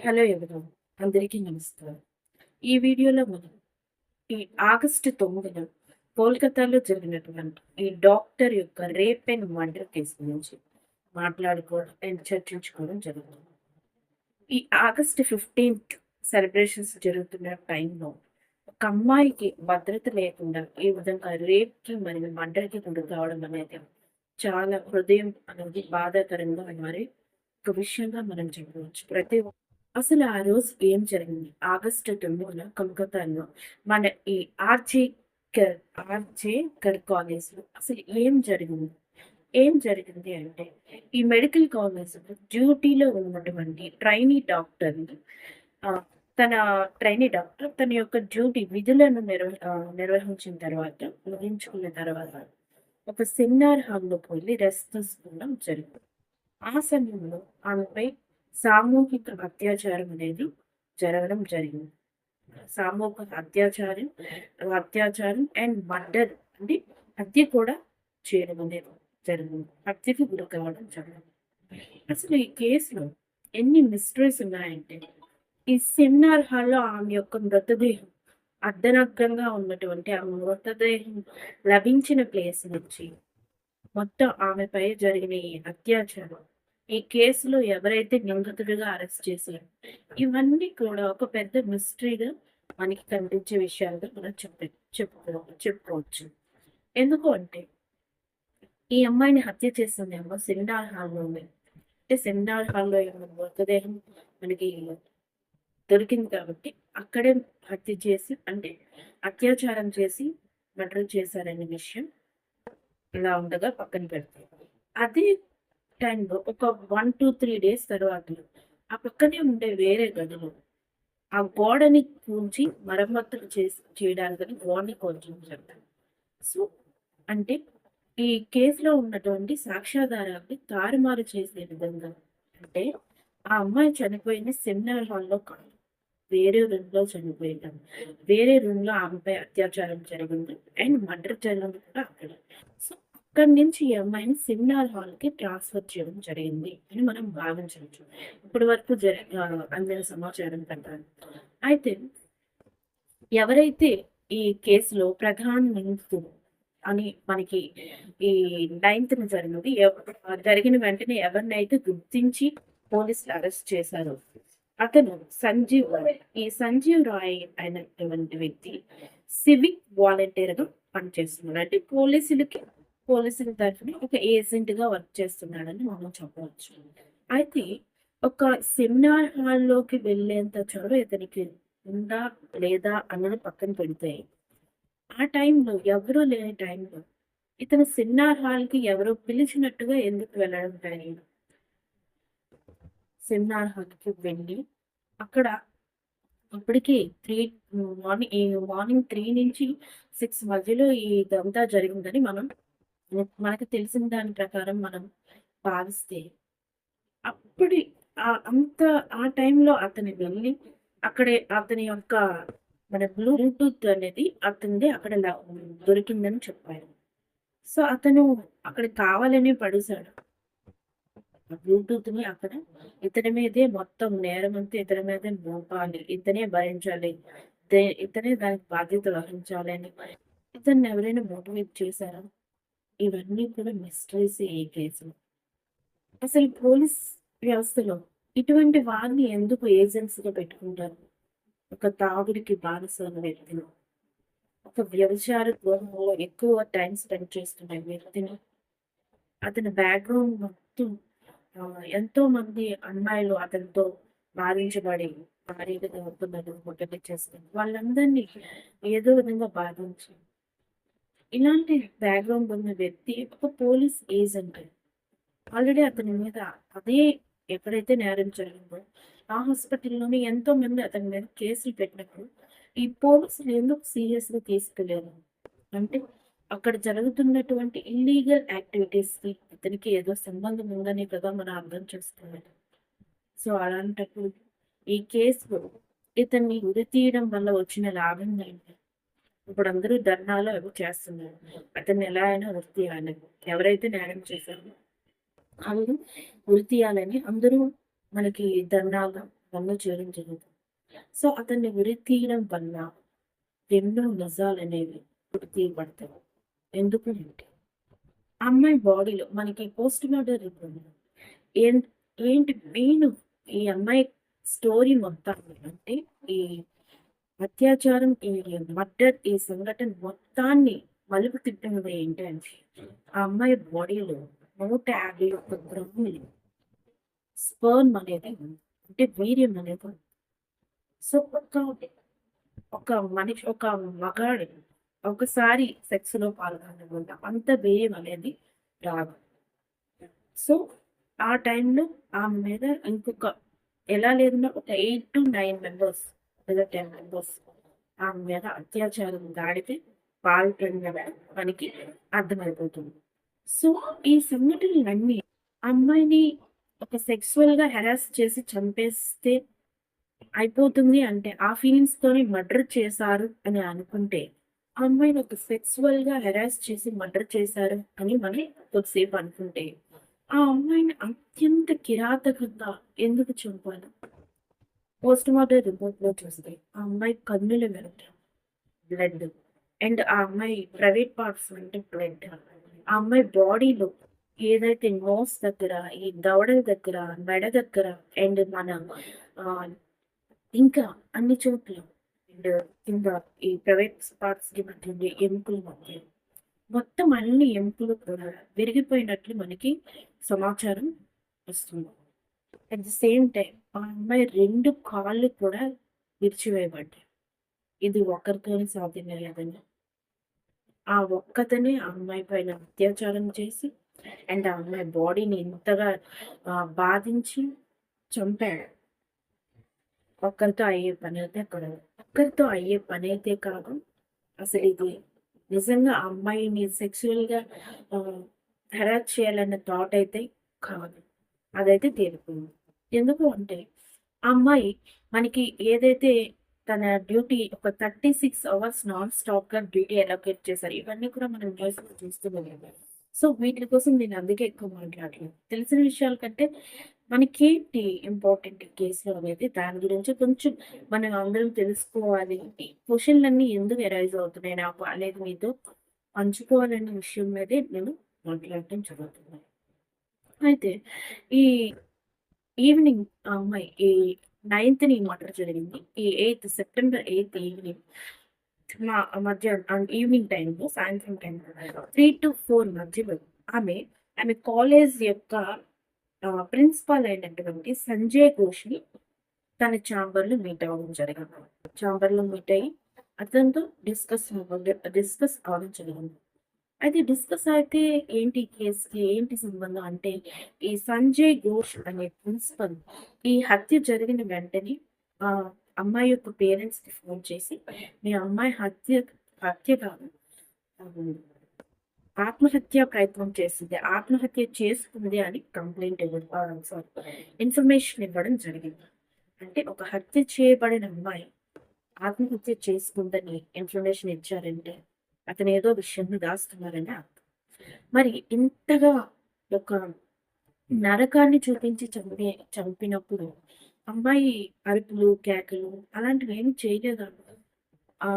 Hello ఎవరు? అందరికీ నమస్కారం. ఈ వీడియోలో మనం ఈ ఆగస్టు తొమ్మిదిన కోల్కతాలో జరిగినటువంటి ఈ డాక్టర్ యొక్క రేప్ అండ్ మర్డర్ కేసు గురించి మాట్లాడుకోవడం అండ్ చర్చించుకోవడం జరుగుతుంది. ఈ ఆగస్ట్ ఫిఫ్టీన్త్ సెలబ్రేషన్స్ జరుగుతున్న టైంలో ఒక అమ్మాయికి భద్రత లేకుండా ఈ విధంగా రేప్కి మరియు మర్డర్కి గురి కావడం అనేది చాలా హృదయం అనేది బాధాకరంగా మరి ఒక విషయంగా మనం చెప్పవచ్చు. ప్రతి ఒక్క- అసలు ఆ రోజు ఏం జరిగింది? ఆగస్టు తొమ్మిదిన కోల్కతాలో మన ఈ ఆర్జే కర్ ఆర్జే కర్ కాలేజ్లో అసలు ఏం జరిగింది? ఏం జరిగింది అంటే ఈ మెడికల్ కాలేజ్లో డ్యూటీలో ఉన్నటువంటి ట్రైనీ డాక్టర్ని తన ట్రైనీ డాక్టర్ తన యొక్క డ్యూటీ విధులను నిర్వ నిర్వహించిన తర్వాత ముగించుకున్న తర్వాత ఒక సెమినార్ హాల్లో పోయి రెస్ట్ తీసుకోవడం జరిగింది. ఆ సమయంలో ఆమెపై సామూహిక అత్యాచారం అనేది జరగడం జరిగింది. సామూహిక అత్యాచారం అత్యాచారం అండ్ మర్డర్ అంటే హత్య కూడా చేయడం అనేది జరిగింది. హత్యకి గురి కావడం జరిగింది. అసలు ఈ కేసులో ఎన్ని మిస్టరీస్ ఉన్నాయంటే ఈ సెమినార్ హాల్లో ఆమె యొక్క మృతదేహం అర్ధనగ్నంగా ఉన్నటువంటి ఆ మృతదేహం లభించిన ప్లేస్ నుంచి మొత్తం ఆమెపై జరిగిన ఈ అత్యాచారం ఈ కేసులో ఎవరైతే నిందితుడిగా అరెస్ట్ చేశారు ఇవన్నీ కూడా ఒక పెద్ద మిస్టరీగా మనకి కనిపించే విషయాలుగా మనం చెప్ప చెప్పుకో చెప్పుకోవచ్చు. ఎందుకు అంటే ఈ అమ్మాయిని హత్య చేసిందేమో సెమినార్ హాల్లో ఉంది అంటే సెమినార్ హాల్లో ఏమో మృతదేహం మనకి దొరికింది కాబట్టి అక్కడే హత్య చేసి అంటే అత్యాచారం చేసి మర్డర్ చేశారనే విషయం ఇలా ఉండగా పక్కన పెడతారు అదే టైంలో ఒక వన్ టూ త్రీ డేస్ తర్వాత ఆ పక్కనే ఉండే వేరే గదిలో. ఆ గోడని కూల్చి మరమ్మతులు చేసి చేయడానికని గోడని కొంచెం జరిగింది సో అంటే ఈ కేసులో ఉన్నటువంటి సాక్ష్యాధారాన్ని తారుమారు చేసే విధంగా అంటే ఆ అమ్మాయి చనిపోయింది సెమినార్ హాల్లో కాదు. వేరే రూమ్లో చనిపోయింది. వేరే రూమ్లో ఆమెపై అత్యాచారం జరిగింది. అండ్ మర్డర్ జరిగింది కూడా అక్కడ. అక్కడి నుంచి ఈ అమ్మాయిని హాల్కి ట్రాన్స్ఫర్ చేయడం జరిగింది అని మనం భావించవచ్చు. ఇప్పటి వరకు జరి అందిన సమాచారం ప్రకారం. అయితే ఎవరైతే ఈ కేసులో ప్రధాన నిందితుడు అని మనకి ఈ నైన్త్ జరిగింది జరిగిన వెంటనే ఎవరినైతే గుర్తించి పోలీసులు అరెస్ట్ చేశారో అతను సంజీవ్ రాయ్. ఈ సంజీవ్ రాయ్ అయినటువంటి వ్యక్తి సివిక్ వాలంటీర్గా పనిచేస్తున్నాడు. అంటే పోలీసులకి పోలీసుల తరఫున ఒక ఏజెంట్గా వర్క్ చేస్తున్నాడని మనం చెప్పవచ్చు. అయితే ఒక సెమినార్ హాల్లోకి వెళ్ళేంత చొరవ ఇతనికి ఉందా లేదా అన్నది పక్కన పెడితే ఆ టైంలో ఎవరూ లేని టైంలో ఇతను సెమినార్ హాల్కి ఎవరో పిలిచినట్టుగా ఎందుకు వెళ్ళడం కానీ సెమినార్ హాల్కి వెళ్ళి అక్కడ ఇప్పటికీ త్రీ మార్నింగ్ ఈ మార్నింగ్ త్రీ నుంచి సిక్స్ మధ్యలో ఈ ఇదంతా జరిగిందని మనం మనకు తెలిసిన దాని ప్రకారం మనం భావిస్తే అప్పుడు అంత ఆ టైంలో అతని వెళ్ళి అక్కడే అతని యొక్క మన బ్లూటూత్ అనేది అతనిది అక్కడ దొరికిందని చెప్పారు. సో అతను అక్కడ కావాలని పడేశాడు. ఆ అక్కడ ఇతని మీదే మొత్తం నేరం అంతా ఇతని మీదే మోపాలి ఇతనే భరించాలి ఇతనే దానికి బాధ్యత వహించాలి అని ఇతన్ని ఎవరైనా మోటివేట్ చేశారా? ఇవన్నీ కూడా మిస్టరీస్ ఈ కేసులు. అసలు పోలీస్ వ్యవస్థలో ఇటువంటి వారిని ఎందుకు ఏజెంట్స్ పెట్టుకుంటారు? ఒక తాగుడికి బానిసైన వ్యక్తిని ఒక వ్యభిచార గృహంలో ఎక్కువ టైం స్పెండ్ చేస్తున్న వ్యక్తిని అతని బ్యాక్గ్రౌండ్ మొత్తం ఎంతో మంది అమ్మాయిలు అతనితో బాధించబడి భారీగా అవుతున్నారు ముట్టడి చేస్తుంది వాళ్ళందరినీ ఏదో విధంగా బాధించి ఇలాంటి బ్యాక్గ్రౌండ్ ఉన్న వ్యక్తి ఒక పోలీస్ ఏజెంట్ ఆల్రెడీ అతని మీద అదే ఎక్కడైతే నేరం జరిగిందో ఆ హాస్పిటల్లోనే ఎంతో మంది అతని మీద కేసులు పెట్టినప్పుడు ఈ పోలీసులు ఎందుకు సీరియస్గా తీసుకెళ్ళారు అంటే అక్కడ జరుగుతున్నటువంటి ఇల్లీగల్ యాక్టివిటీస్కి అతనికి ఇతనికి ఏదో సంబంధం ఉందని కదా మనం అర్థం చేసుకోవాలి. సో అలాంటప్పుడు ఈ కేసులో ఇతన్ని ఉరి తీయడం వల్ల వచ్చిన లాభం ఏంటి? ఇప్పుడు అందరూ ధర్నాలు అవి చేస్తున్నారు అతన్ని ఎలా అయినా వృత్తి తీయాలని ఎవరైతే నేరం చేశారో వాళ్ళు వృత్తియాలని అందరూ మనకి ధర్నాలు నన్ను చేయడం జరుగుతుంది. సో, అతన్ని ఉరి తీయడం వల్ల ఎన్నో నిజాలనేవి ఉరి తీయబడతాయి. ఎందుకు అంటే, అమ్మాయి బాడీలో మనకి పోస్ట్‌మార్టం రిపోర్ట్‌లో రిపోర్ట్ ఏంటి మెయిన్ ఈ అమ్మాయి స్టోరీ మొత్తం అంటే ఈ అత్యాచారం, ఈ మర్డర్, ఈ సంఘటన మొత్తాన్ని మలుపు తిప్పినది ఏంటంటే, ఆ అమ్మాయి బాడీలో 151 గ్రాములు స్పర్న్ అనేది అంటే వీర్యం అనేది సో, ఒక ఒక మనిషి ఒక మగాడు ఒకసారి సెక్స్‌లో పాల్గొనడం వల్ల అంత వేయం అనేది రాదు. సో, ఆ టైంలో ఆమె మీద ఇంకొక ఎలా లేదన్నా ఒక 8-9 మెంబర్స్ లేదా 10 మెంబర్స్ ఆమె మీద అత్యాచారం దాడితే పాల్పడినవని మనకి అర్థమైపోతుంది. సో, ఈ సంఘటనలన్నీ అమ్మాయిని ఒక సెక్సువల్‌గా హెరాస్ చేసి చంపేస్తే అయిపోతుంది అంటే, ఆ ఫీలింగ్స్తోనే మర్డర్ చేశారు అని అనుకుంటే, ఆ అమ్మాయిని ఒక సెక్సువల్‌గా హెరాస్ చేసి మర్డర్ చేశారు అని మనం కొద్దిసేపు అనుకుంటే, ఆ అమ్మాయిని అత్యంత కిరాతకంగా ఎందుకు చంపాలి? పోస్ట్‌మార్టం రిపోర్ట్‌లో చూస్తే ఆ అమ్మాయి కన్నుల వెంట బ్లడ్ అండ్ ఆ అమ్మాయి ప్రైవేట్ పార్ట్స్ అంటే బ్లడ్. ఆ అమ్మాయి బాడీలో ఏదైతే నోస్ దగ్గర, ఈ దవడల దగ్గర, మెడ దగ్గర అండ్ మన ఇంకా అన్ని చోట్ల అండ్ కింద ఈ ప్రైవేట్ పార్ట్స్‌కి మధ్య ఉండే ఎముకల మధ్య మొత్తం అన్ని ఎముకలు కూడా విరిగిపోయినట్లు మనకి సమాచారం వస్తుంది. అట్ ద సేమ్ టైం ఆ అమ్మాయి రెండు కాళ్ళు కూడా విరిచివేయబడ్డాయి. ఇది ఒకరితోనే సాధ్యమయ్యేదని. ఆ ఒక్కతనే ఆ అమ్మాయి పైన అత్యాచారం చేసి అండ్ ఆ అమ్మాయి బాడీని ఇంతగా బాధించి చంపాడు. ఒక్కరితో అయ్యే పని అయితే కాదు. ఒక్కరితో అయ్యే పని అయితే కాదు. అసలు ఇది నిజంగా ఆ అమ్మాయిని సెక్చువల్గా హెరాక్ చేయాలన్న థాట్ అయితే కాదు. అదైతే తేలిపోయింది. ఎందుకు అంటే, ఆ అమ్మాయి మనకి ఏదైతే తన డ్యూటీ ఒక 36 అవర్స్ నాన్ స్టాప్‌గా డ్యూటీ అలొకేట్ చేశారు. ఇవన్నీ కూడా మనం న్యూస్‌లో చూస్తూనే ఉన్నాం. సో, వీటి కోసం నేను అందుకే ఎక్కువ మాట్లాడలేదు. తెలిసిన విషయాల కంటే మనకేంటి ఇంపార్టెంట్ కేసులు అనేది దాని గురించి కొంచెం మనం అందరం తెలుసుకోవాలి. క్వశ్చన్లన్నీ ఎందుకు అరైజ్ అవుతున్నాయి నాకు అనేది మీతో పంచుకోవాలనే విషయం మీదే నేను మాట్లాడటం జరుగుతుంది. అయితే ఈ ఈవినింగ్ అమ్మాయి ఈ 9థ్‌ని మర్డర్ జరిగింది. ఈ ఎయిత్ సెప్టెంబర్ ఎయిత్ ఈవినింగ్ మా మధ్యాహ్నం ఈవినింగ్ టైంలో సాయంత్రం టైం త్రీ టు ఫోర్ మధ్యలో ఆమె, ఆమె కాలేజ్ యొక్క ప్రిన్సిపల్ అయినటువంటి సంజయ్ ఘోష్‌ని తన ఛాంబర్‌లో మీట్ అవ్వడం జరిగింది. ఛాంబర్‌లో మీట్ అయ్యి అతనితో డిస్కస్ డిస్కస్ అవ్వడం జరిగింది. అయితే డిస్కస్ అయితే ఏంటి కేస్‌కి ఏంటి సంబంధం అంటే, ఈ సంజయ్ ఘోష్ అనే ప్రిన్సిపల్ ఈ హత్య జరిగిన వెంటనే అమ్మాయి యొక్క పేరెంట్స్‌కి ఫోన్ చేసి, మీ అమ్మాయి హత్య హత్య కాదు ఆత్మహత్య ప్రయత్నం చేసింది. ఆత్మహత్య చేసుకుంది అని కంప్లెయింట్ ఇవ్వడం సారీ ఇన్ఫర్మేషన్ ఇవ్వడం జరిగింది. అంటే ఒక హత్య చేయబడిన అమ్మాయి ఆత్మహత్య చేసుకుందని ఇన్ఫర్మేషన్ ఇచ్చారంటే, అతను ఏదో విషయాన్ని దాస్తున్నారని అర్థం. మరి ఇంతగా ఒక నరకాన్ని చూపించి చంపే చంపినప్పుడు అమ్మాయి అరుపులు, కేకలు అలాంటివి ఏమి చేయలేదు ఆ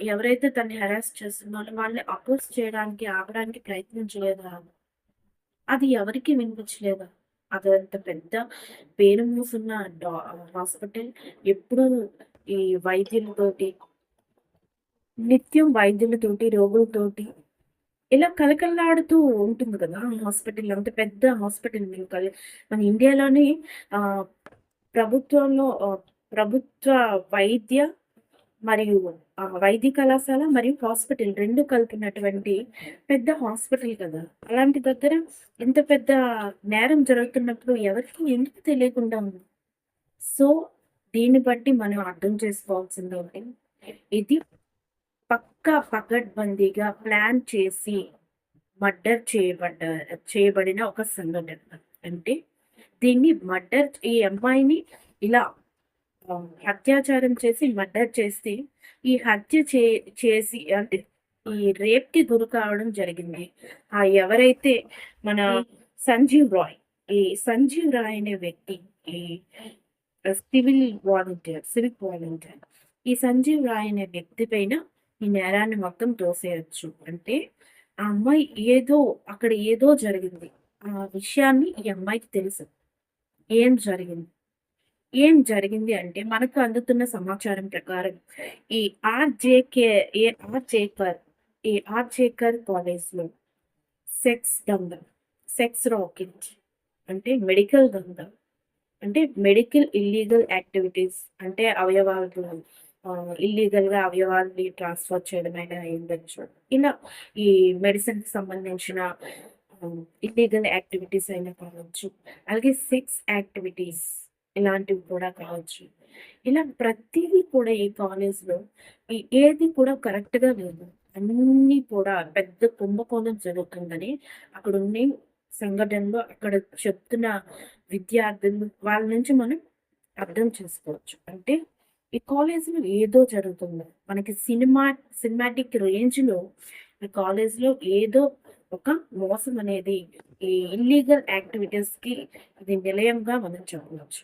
ఎవరైతే తన్ని హెరాస్ చేస్తున్నారో వాళ్ళని అపోజ్ చేయడానికి, ఆపడానికి ప్రయత్నించలేదా? అది ఎవరికీ వినిపించలేదా? అదంత పెద్ద పేరు మూసున్న డా హాస్పిటల్ ఎప్పుడూ ఈ వైద్యులతోటి నిత్యం వైద్యులతోటి, రోగులతోటి ఇలా కళకళలాడుతూ ఉంటుంది కదా! హాస్పిటల్ అంత పెద్ద హాస్పిటల్ మేము కల్ మన ఇండియాలోనే ప్రభుత్వంలో ప్రభుత్వ వైద్య మరియు వైద్య కళాశాల మరియు హాస్పిటల్ రెండు కలిపినటువంటి పెద్ద హాస్పిటల్ కదా! అలాంటి దగ్గర ఇంత పెద్ద నేరం జరుగుతున్నప్పుడు ఎవరికీ ఎందుకు తెలియకుండా ఉంది? సో, దీన్ని బట్టి మనం అర్థం చేసుకోవాల్సిందేంటి, ఇది పక్కా పకడ్బందీగా ప్లాన్ చేసి మర్డర్ చేయబడ్డ చేయబడిన ఒక సంఘటన. అంటే దీన్ని మర్డర్ ఈ అమ్మాయిని ఇలా అత్యాచారం చేసి మర్డర్ చేసి ఈ హత్య చే చేసి అంటే ఈ రేప్‌కి గురి కావడం జరిగింది. ఆ ఎవరైతే మన సంజీవ్ రాయ్, ఈ సంజీవ్ రాయ్ అనే వ్యక్తి ఈ సివిల్ వాలంటీర్ సివిక్ వాలంటీర్ ఈ సంజీవ్ రాయ్ అనే వ్యక్తి పైన ఈ నేరాన్ని మొత్తం తోసేయచ్చు. అంటే ఆ అమ్మాయి ఏదో అక్కడ ఏదో జరిగింది. ఆ విషయాన్ని ఈ అమ్మాయికి తెలుసు. ఏం జరిగింది? ఏం జరిగింది అంటే మనకు అందుతున్న సమాచారం ప్రకారం ఈ ఆర్జేకే ఏ ఆర్జేకర్ ఈ ఆర్జేకర్ కాలేజ్లో సెక్స్ దంద సెక్స్ రాకెట్ అంటే మెడికల్ దంద అంటే మెడికల్ ఇల్లీగల్ యాక్టివిటీస్ అంటే అవయవాలు ఇల్లీగల్గా అవయవాల్ని ట్రాన్స్ఫర్ చేయడం అయినా అయ్యుండొచ్చు ఇలా ఈ మెడిసిన్కి సంబంధించిన ఇల్లీగల్ యాక్టివిటీస్ అయినా కావచ్చు అలాగే సెక్స్ యాక్టివిటీస్ ఇలాంటివి కూడా కావచ్చు. ఇలా ప్రతిదీ కూడా ఈ కాలేజ్లో ఏది కూడా కరెక్ట్గా లేదు. అన్నీ కూడా పెద్ద కుంభకోణం జరుగుతుందని అక్కడ ఉన్న సంఘటనలు అక్కడ చెప్తున్న విద్యార్థులు వాళ్ళ నుంచి మనం అర్థం చేసుకోవచ్చు. అంటే ఈ కాలేజీలో ఏదో జరుగుతుంది. మనకి సినిమా సినిమాటిక్ రేంజ్లో ఈ కాలేజ్లో ఏదో ఒక మోసం అనేది ఈ ఇల్లీగల్ యాక్టివిటీస్కి ఇది నిలయంగా మనం చెప్పవచ్చు.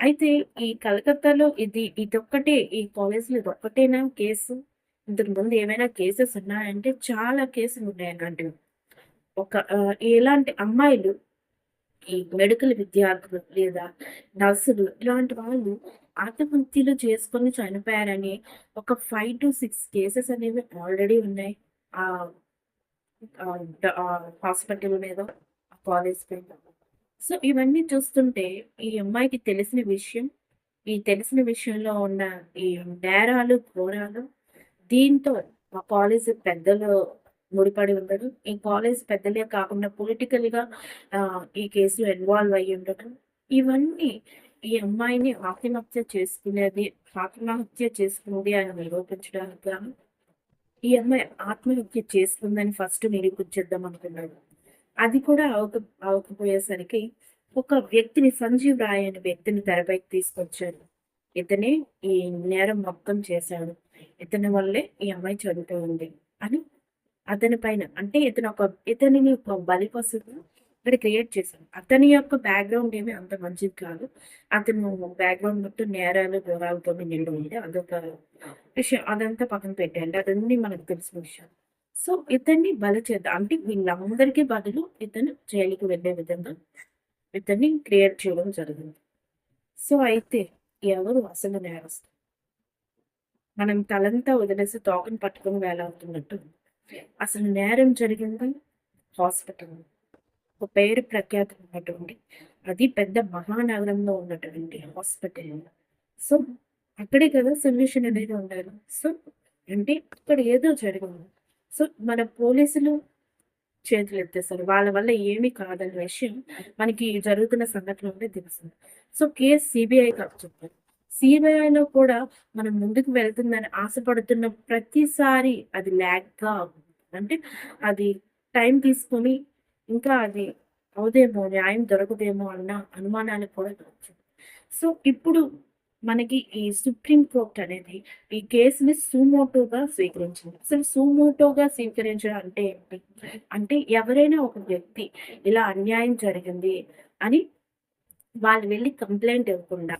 అయితే ఈ కలకత్తాలో ఇది ఇదొక్కటే ఈ కాలేజ్లో ఇదొక్కటేనా కేసు? ఇంతకు ముందు ఏమైనా కేసెస్ ఉన్నాయంటే చాలా కేసులు ఉన్నాయి అలాంటివి. ఒక ఎలాంటి అమ్మాయిలు ఈ మెడికల్ విద్యార్థులు లేదా నర్సులు ఇలాంటి వాళ్ళు ఆత్మహత్యలు చేసుకొని చనిపోయారని ఒక ఫైవ్ టు సిక్స్ కేసెస్ అనేవి ఆల్రెడీ ఉన్నాయి. ఆ హాస్పిటల్ మీద ఆ కాలేజ్ మీద. సో ఇవన్నీ చూస్తుంటే ఈ అమ్మాయికి తెలిసిన విషయం ఈ తెలిసిన విషయంలో ఉన్న ఈ నేరాలు ఘోరాలు దీంతో మా కాలేజ్ పెద్దలు ముడిపడి ఉండడం. ఈ కాలేజ్ పెద్దలే కాకుండా పొలిటికల్గా ఈ కేసులో ఇన్వాల్వ్ అయ్యి ఉండటం ఇవన్నీ ఈ అమ్మాయిని ఆత్మహత్య చేసుకునేది ఆత్మహత్య చేసుకుంది అని నిరూపించడానికి గాను ఈ అమ్మాయి ఆత్మహత్య చేసుకుందని ఫస్ట్ నిరూపించేద్దాం అనుకున్నాడు. అది కూడా అవక అవకపోయేసరికి ఒక వ్యక్తిని సంజీవ్ రాయ్ అనే వ్యక్తిని తెరపైకి తీసుకొచ్చాడు. ఇతనే ఈ నేరం మొత్తం చేశాడు. ఇతని వల్లే ఈ అమ్మాయి చనిపోయింది అని అతని పైన అంటే ఇతను ఒక ఇతనిని ఒక బలి పశువుగా ఇక్కడ క్రియేట్ చేశాను అతని యొక్క బ్యాక్గ్రౌండ్ ఏమి అంత మంచిది కాదు. అతను బ్యాక్గ్రౌండ్ మొత్తం నేరాలు ఘోరాలతో నిండి ఉంది అదొక విషయం అదంతా పక్కన పెట్టండి అదన్నీ మనకు తెలిసిన విషయం. సో ఇతన్ని బలి చేద్దాం అంటే వీళ్ళందరికీ బదులు ఇతను జైలుకి వెళ్ళే విధంగా ఇతన్ని క్రియేట్ చేయడం జరిగింది. సో అయితే ఎవరు అసలు నేరస్తారు మనం తలంతా వదిలేసి తోకని పట్టుకొని వేలాడుతున్నట్టు అసలు నేరం జరిగింది? హాస్పిటల్. ఒక పేరు ప్రఖ్యాతి ఉన్నటువంటి అది పెద్ద మహానగరంలో ఉన్నటువంటి హాస్పిటల్. సో అక్కడే కదా సొల్యూషన్ అనేది ఉండాలి. సో అంటే ఇక్కడ ఏదో జరిగింది. సో మన పోలీసులు చేతులు ఎత్తేస్తారు వాళ్ళ వల్ల ఏమీ కాదనే విషయం మనకి జరుగుతున్న సంఘటన ఉంటే తెలుస్తుంది. సో కేసు సిబిఐ కాదు చెప్పారు సిబిఐలో కూడా మనం ముందుకు వెళ్తుందని ఆశపడుతున్న ప్రతిసారి అది ల్యాగ్గా అంటే అది టైం తీసుకొని ఇంకా అది అవుదేమో న్యాయం దొరకదేమో అన్న అనుమానాలు కూడా రావచ్చు సో ఇప్పుడు మనకి ఈ సుప్రీం కోర్ట్ అనేది ఈ కేసుని సుమోటోగా స్వీకరించింది. అసలు సుమోటోగా స్వీకరించడం అంటే ఏంటి? అంటే ఎవరైనా ఒక వ్యక్తి ఇలా అన్యాయం జరిగింది అని వాళ్ళు వెళ్ళి కంప్లైంట్ ఇవ్వకుండా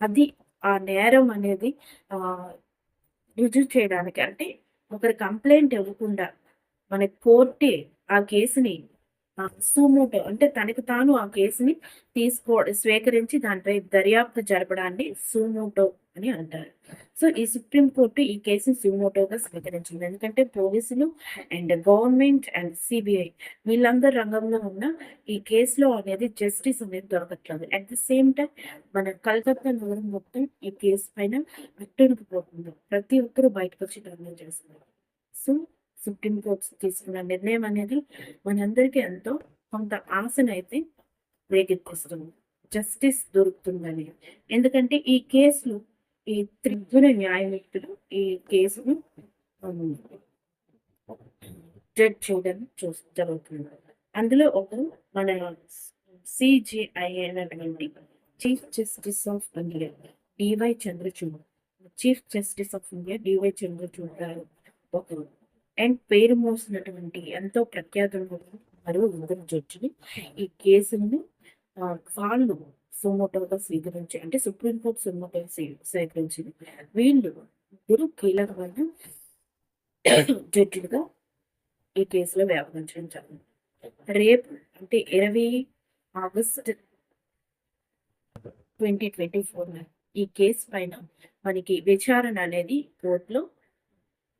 అది ఆ నేరం అనేది రుజువు చేయడానికి అంటే ఒకరి కంప్లైంట్ ఇవ్వకుండా మన కోర్టే ఆ కేసుని సుమోటో అంటే తనకు తాను ఆ కేసుని తీసుకో స్వీకరించి దానిపై దర్యాప్తు జరపడాన్ని సుమోటో అని అంటారు. సో ఈ సుప్రీం కోర్టు ఈ కేసుని సుమోటోగా స్వీకరించింది. ఎందుకంటే పోలీసులు అండ్ గవర్నమెంట్ అండ్ సిబిఐ వీళ్ళందరూ రంగంలో ఉన్న ఈ కేసులో అనేది జస్టిస్ అనేది దొరకట్లేదు. అట్ ది సేమ్ టైం మన కలకత్తా నగరం మొత్తం ఈ కేసు పైన అట్టుకుపోతుంది ప్రతి ఒక్కరూ బయటకు వచ్చి ధర్మం చేస్తున్నారు. సో సుప్రీంకోర్టు తీసుకున్న నిర్ణయం అనేది మనందరికీ ఎంతో కొంత ఆశనైతే రేకెత్తిస్తుంది. జస్టిస్ దొరుకుతుందని. ఎందుకంటే ఈ కేసులు ఈ త్రిగుణ న్యాయమూర్తులు ఈ కేసును జడ్జ్ చేయడం చూ జరుగుతుంది. అందులో ఒకరు మన సిజిఐ అయినటువంటి chief justice of India DY Chandrachud. Chief justice of India DY Chandrachud గారు ఒకరు. అండ్ పేరు మోసినటువంటి ఎంతో ప్రఖ్యాతులు మరియు ఇద్దరు జడ్జిని ఈ కేసును వాళ్ళు సుమోటోగా స్వీకరించి అంటే సుప్రీంకోర్టు సుమోటోగా స్వీకరించింది. వీళ్ళు ముగ్గురు కీలకమైన జడ్జిలుగా ఈ కేసులో వ్యవహరించడం జరిగింది. రేపు అంటే ఇరవై ఆగస్ట్ ట్వంటీ ట్వంటీ ఫోర్ ఈ కేసు పైన మనకి విచారణ అనేది కోర్టులో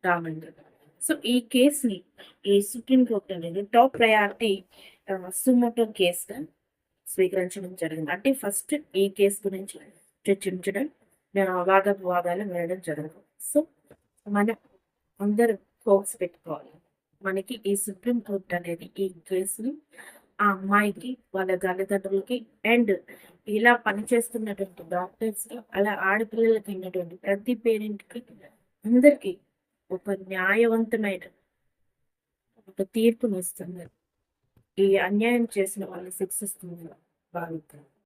రానుంది. సో ఈ కేసుని ఈ సుప్రీం కోర్టు అనేది టాప్ ప్రయారిటీ సుమోటో కేసుగా స్వీకరించడం జరిగింది. అంటే ఫస్ట్ ఈ కేసు గురించి చర్చించడం వాదోపవాదాలు వినడం జరగదు సో మనం అందరూ హోప్స్ పెట్టుకోవాలి. మనకి ఈ సుప్రీంకోర్టు అనేది ఈ కేసుని ఆ అమ్మాయికి వాళ్ళ తల్లిదండ్రులకి అండ్ ఇలా పనిచేస్తున్నటువంటి డాక్టర్స్కి అలా ఆడపిల్లలకి ఉన్నటువంటి ప్రతి పేరెంట్కి అందరికీ ఒక న్యాయవంతమైన ఒక తీర్పునిస్తుంది. ఈ అన్యాయం చేసిన వాళ్ళు శిక్షిస్తుంది. భావిస్తారు